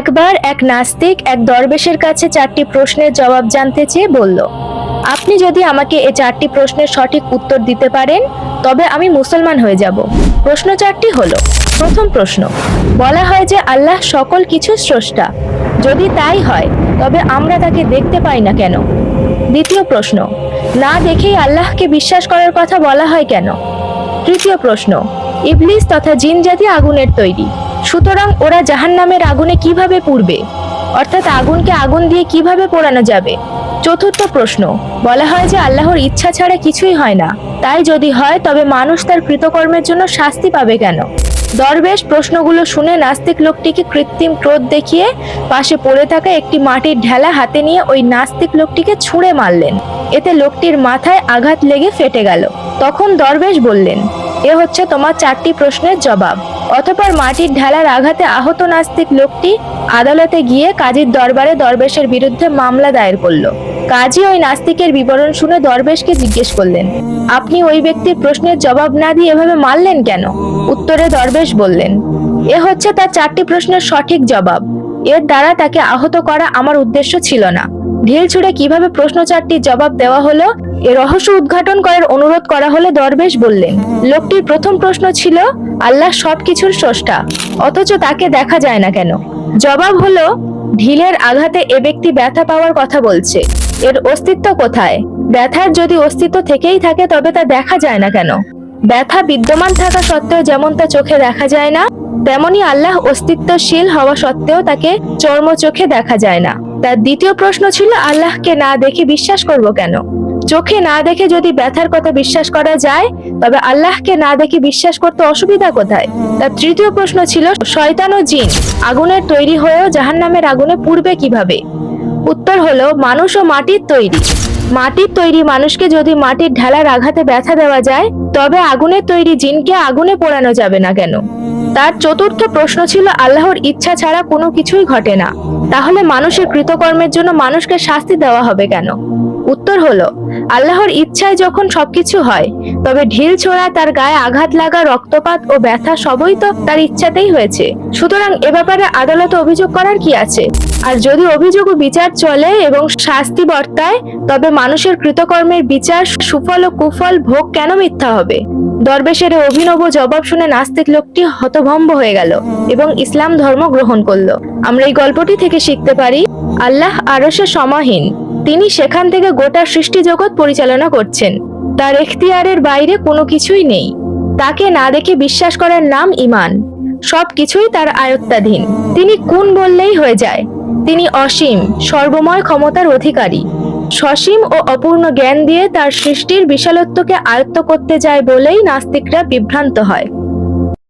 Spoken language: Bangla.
একবার এক নাস্তিক এক দরবেশের কাছে চারটি প্রশ্নের জবাব জানতে চেয়ে বলল, আপনি যদি আমাকে এই চারটি প্রশ্নের সঠিক উত্তর দিতে পারেন, তবে আমি মুসলমান হয়ে যাব। প্রশ্ন চারটি হলো, প্রথম প্রশ্ন, বলা হয় যে আল্লাহ সকল কিছু স্রষ্টা। যদি তাই হয়, তবে আমরা তাকে দেখতে পাই না কেন? দ্বিতীয় প্রশ্ন, না দেখেই আল্লাহকে বিশ্বাস করার কথা বলা হয় কেন? তৃতীয় প্রশ্ন, ইবলিস তথা জিন জাতি আগুনের তৈরি। সুতরাং ওরা জাহান্নামের আগুনে কীভাবে পুড়বে? অর্থাৎ আগুনকে আগুন দিয়ে কীভাবে পোড়ানো যাবে? চতুর্থ প্রশ্ন, বলা হয় যে আল্লাহর ইচ্ছা ছাড়া কিছুই হয় না। তাই যদি হয়, তবে মানুষ তার কৃতকর্মের জন্য শাস্তি পাবে কেন? দরবেশ প্রশ্নগুলো শুনে নাস্তিক লোকটিকে কৃত্রিম ক্রোধ দেখিয়ে পাশে পড়ে থাকা একটি মাটির ঢেলা হাতে নিয়ে ওই নাস্তিক লোকটিকে ছুঁড়ে মারলেন। এতে লোকটির মাথায় আঘাত লেগে ফেটে গেল। তখন দরবেশ বললেন, এ হচ্ছে তোমার চারটি প্রশ্নের জবাব। অতঃপর মাটির ঢালার আঘাতে আহত নাস্তিক লোকটি আদালতে গিয়ে কাজীর দরবারে দরবেশের বিরুদ্ধে মামলা দায়ের করল। কাজী ওই নাস্তিকের বিবরণ শুনে দরবেশকে জিজ্ঞেস করলেন, আপনি ওই ব্যক্তির প্রশ্নের জবাব না দিয়ে এভাবে মারলেন কেন? উত্তরে দরবেশ বললেন, এ হচ্ছে তার চারটি প্রশ্নের সঠিক জবাব। এর দ্বারা তাকে আহত করা আমার উদ্দেশ্য ছিল না। ঢিল ছুড়ে কীভাবে প্রশ্ন চারটির জবাব দেওয়া হলো এ রহস্য উদ্ঘাটন করার অনুরোধ করা হলে দরবেশ বললেন, লোকটির প্রথম প্রশ্ন ছিল, আল্লাহ সবকিছুর স্রষ্টা, অথচ তাকে দেখা যায় না কেন? জবাব হলো, ঢিলের আঘাতে এ ব্যক্তি ব্যথা পাওয়ার কথা বলছে। এর অস্তিত্ব কোথায়? ব্যথার যদি অস্তিত্ব থেকেই থাকে, তবে তা দেখা যায় না কেন? ব্যথা বিদ্যমান থাকা সত্ত্বেও যেমন তা চোখে দেখা যায় না, তেমনি আল্লাহ অস্তিত্বশীল হওয়া সত্ত্বেও তাকে চর্ম চোখে দেখা যায় না। তার দ্বিতীয় প্রশ্ন ছিল, আল্লাহকে না দেখে বিশ্বাস করব কেন? চোখে না দেখে যদি ব্যথার কথা বিশ্বাস করা যায়, তবে আল্লাহকে না দেখে বিশ্বাস করতে অসুবিধা কোথায়? তার তৃতীয় প্রশ্ন ছিল, শয়তান ও জিন আগুনের তৈরি হয়েও জাহান্নামের আগুনে পুড়বে কীভাবে? উত্তর হলো, মানুষ ও মাটির তৈরি। মাটির তৈরি মানুষকে যদি মাটির ঢালার আঘাতে ব্যথা দেওয়া যায়, তবে আগুনের তৈরি জিনকে আগুনে পোড়ানো যাবে না কেন? তার চতুর্থ প্রশ্ন ছিল, আল্লাহর ইচ্ছা ছাড়া কোনো কিছুই ঘটে না। তাহলে মানুষের কৃতকর্মের জন্য মানুষকে শাস্তি দেওয়া হবে কেন? উত্তর হলো, আল্লাহর ইচ্ছায় যখন সবকিছু হয়, তবে ঢিল ছোড়া তার গায়ে আঘাত লাগা, রক্তপাত ও ব্যথা সবই তো তার ইচ্ছাতেই হয়েছে। সুতরাং এ ব্যাপারে আদালতে অভিযোগ করার কি আছে? আর যদি অভিযোগ ও বিচার চলে এবং শাস্তি বর্তায়, তবে মানুষের কৃতকর্মের বিচার সুফল ও কুফল ভোগ কেন মিথ্যা হবে? দরবেশের অভিনব জবাব শুনে নাস্তিক লোকটি হতভম্ব হয়ে গেল এবং ইসলাম ধর্ম গ্রহণ করল। আমরা এই গল্পটি থেকে শিখতে পারি, আল্লাহ আরশে সমাহীন। তিনি সেখান থেকে গোটা সৃষ্টি জগৎ পরিচালনা করছেন। তার এখতিয়ারের বাইরে কোনো কিছুই নেই। তাকে না দেখে বিশ্বাস করার নাম ইমান সব কিছুই তার আয়ত্তাধীন। তিনি কোন বললেই হয়ে যায়। তিনি অসীম, সর্বময় ক্ষমতার অধিকারী। সসীম ও অপূর্ণ জ্ঞান দিয়ে তার সৃষ্টির বিশালত্বকে আয়ত্ত করতে যায় বলেই নাস্তিকরা বিভ্রান্ত হয়।